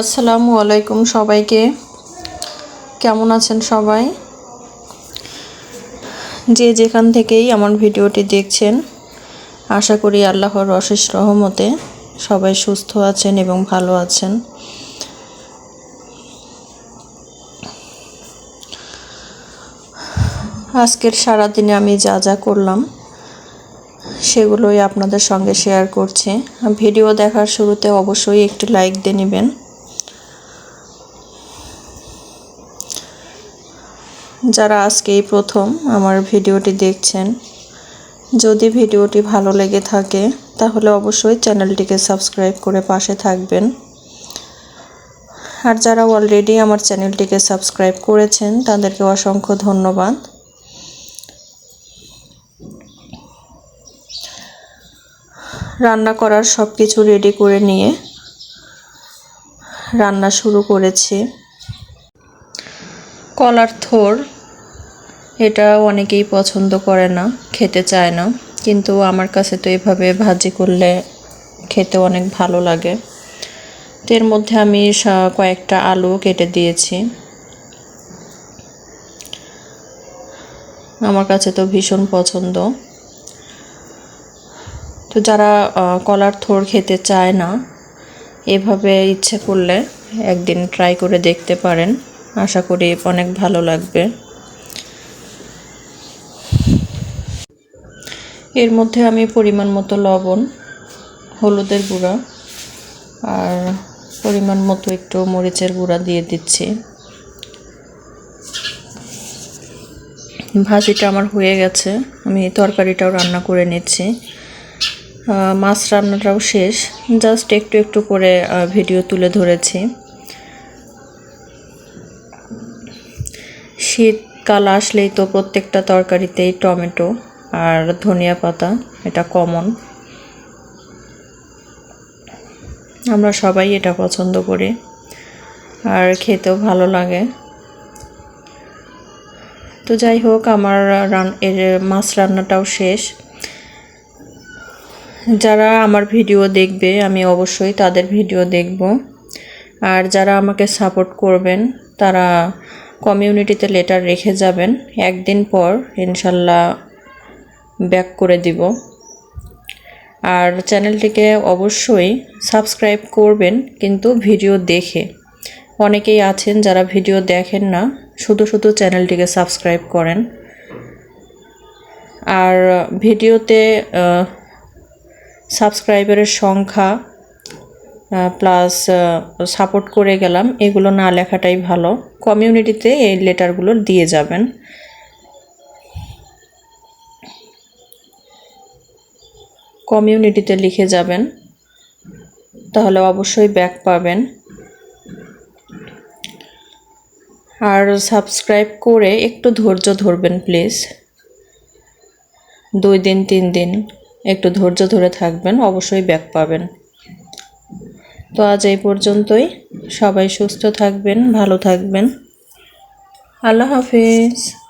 আসসালামু আলাইকুম সবাইকে। কেমন আছেন সবাই? যে যেখান থেকেই আমার ভিডিওটি দেখছেন, আশা করি আল্লাহর অশেষ রহমতে সবাই সুস্থ আছেন এবং ভালো আছেন। আজকের সারাদিনে আমি যা যা করলাম, সেগুলোই আপনাদের সঙ্গে শেয়ার করছি। ভিডিও দেখার শুরুতে অবশ্যই একটি লাইক দিয়ে নেবেন। যারা আজকে এই প্রথম আমার ভিডিওটি দেখছেন, যদি ভিডিওটি ভালো লেগে থাকে, তাহলে অবশ্যই চ্যানেলটিকে সাবস্ক্রাইব করে পাশে থাকবেন। আর যারা অলরেডি আমার চ্যানেলটিকে সাবস্ক্রাইব করেছেন, তাদেরকে অসংখ্য ধন্যবাদ। রান্না করার সব কিছু রেডি করে নিয়ে রান্না শুরু করেছি। কলার থোর এটা অনেকেই পছন্দ করে না, খেতে চায় না। কিন্তু আমার কাছে তো এভাবে ভাজি করলে খেতে অনেক ভালো লাগে। তো এর মধ্যে আমি কয়েকটা আলু কেটে দিয়েছি। আমার কাছে তো ভীষণ পছন্দ। তো যারা কলার থোর খেতে চায় না, এভাবে ইচ্ছে করলে একদিন ট্রাই করে দেখতে পারেন। আশা করি অনেক ভালো লাগবে। এর মধ্যে আমি পরিমাণ মতো লবণ, হলুদের গুঁড়া, আর পরিমাণ মতো একটু মরিচের গুঁড়া দিয়ে দিচ্ছি। ভাজিটা আমার হয়ে গেছে, আমি তরকারিটাও রান্না করে নিচ্ছি। মাছ রান্নাটাও শেষ, জাস্ট একটু একটু করে ভিডিও তুলে ধরেছি। শীতকাল আসলেই তো প্রত্যেকটা তরকারিতেই টমেটো। আর ধনিয়া পাতা, এটা কমন আমরা সবাই এটা পছন্দ করি, আর খেতেও ভালো লাগে। তো যাই হোক, আমার রান, এর মাছ রান্নাটাও শেষ। যারা আমার ভিডিও দেখবে, আমি অবশ্যই তাদের ভিডিও দেখব। আর যারা আমাকে সাপোর্ট করবেন, তারা কমিউনিটিতে লেটার রেখে যাবেন। একদিন পর, ইনশাল্লাহ ব্যাক করে দিব। আর চ্যানেলটিকে অবশ্যই সাবস্ক্রাইব করবেন কিন্তু ভিডিও দেখে। অনেকেই আছেন যারা ভিডিও দেখেন না, শুধু শুধু চ্যানেলটিকে সাবস্ক্রাইব করেন। আর ভিডিওতে সাবস্ক্রাইবারের সংখ্যা প্লাস সাপোর্ট করে গেলাম, এগুলো না লেখাটাই ভালো। কমিউনিটিতে এই লেটারগুলো দিয়ে যাবেন। কমিউনিটিতে লিখে যাবেন, তাহলে অবশ্যই ব্যাক পাবেন। আর সাবস্ক্রাইব করে একটু ধৈর্য ধরবেন, প্লিজ। দুই দিন, তিন দিন একটু ধৈর্য ধরে থাকবেন, অবশ্যই ব্যাক পাবেন। তো আজ এই পর্যন্তই। সবাই সুস্থ থাকবেন, ভালো থাকবেন। আল্লাহ হাফিজ।